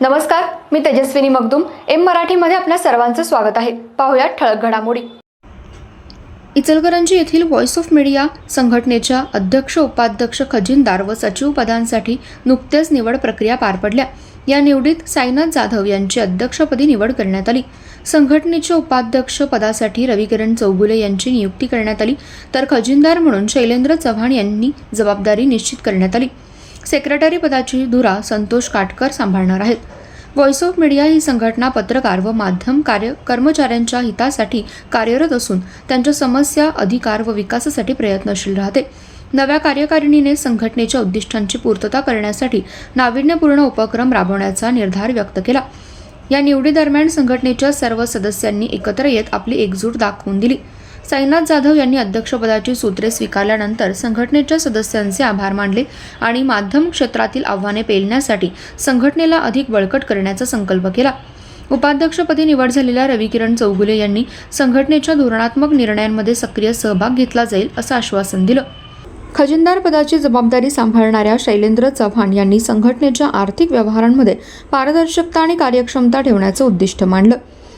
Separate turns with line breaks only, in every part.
नमस्कार मी तेजस्विनी मगदुम. एम मराठीमध्ये आपल्या सर्वांचं स्वागत आहे. पाहुयात ठळक घडामोडी. इचलकरंजी येथील व्हॉइस ऑफ मीडिया संघटनेच्या अध्यक्ष उपाध्यक्ष खजिनदार व सचिव पदांसाठी नुकत्याच निवड प्रक्रिया पार पडल्या. या निवडीत साईनाथ जाधव यांची अध्यक्षपदी निवड करण्यात आली. संघटनेच्या उपाध्यक्ष पदासाठी रविकिरण चौगुले यांची नियुक्ती करण्यात आली. तर खजिनदार म्हणून शैलेंद्र चव्हाण यांनी जबाबदारी निश्चित करण्यात आली. सेक्रेटरी पदाची धुरा संतोष काटकर सांभाळणार आहेत. व्हॉइस ऑफ मीडिया ही संघटना पत्रकार व माध्यम कार्य कर्मचाऱ्यांच्या हितासाठी कार्यरत असून त्यांच्या समस्या अधिकार व विकासासाठी प्रयत्नशील राहते. नव्या कार्यकारिणीने संघटनेच्या उद्दिष्टांची पूर्तता करण्यासाठी नाविन्यपूर्ण उपक्रम राबवण्याचा निर्धार व्यक्त केला. या निवडीदरम्यान संघटनेच्या सर्व सदस्यांनी एकत्र येत आपली एकजूट दाखवून दिली. साईनाथ जाधव यांनी अध्यक्षपदाची सूत्रे स्वीकारल्यानंतर संघटनेच्या सदस्यांचे आभार मानले आणि माध्यम क्षेत्रातील आव्हाने पेलण्यासाठी संघटनेला अधिक बळकट करण्याचा संकल्प केला. उपाध्यक्षपदी निवड झालेल्या रविकिरण चौगुले यांनी संघटनेच्या धोरणात्मक निर्णयांमध्ये सक्रिय सहभाग घेतला जाईल असं आश्वासन दिलं. खजिनदार पदाची जबाबदारी सांभाळणाऱ्या शैलेंद्र चव्हाण यांनी संघटनेच्या आर्थिक व्यवहारांमध्ये पारदर्शकता आणि कार्यक्षमता ठेवण्याचं उद्दिष्ट मांडलं.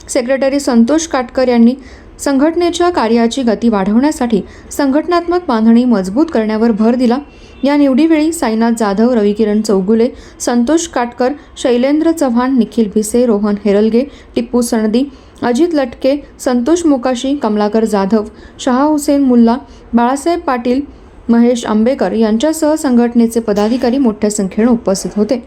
सेक्रेटरी संतोष काटकर यांनी संघटनेच्या कार्याची गती वाढवण्यासाठी संघटनात्मक बांधणी मजबूत करण्यावर भर दिला. या निवडीवेळी साईनाथ जाधव रविकिरण चौगुले संतोष काटकर शैलेंद्र चव्हाण निखिल भिसे रोहन हेरलगे टिप्पू सणदी अजित लटके संतोष मोकाशी कमलाकर जाधव शहा हुसेन मुल्ला बाळासाहेब पाटील महेश आंबेकर यांच्यासह संघटनेचे पदाधिकारी मोठ्या संख्येने उपस्थित होते.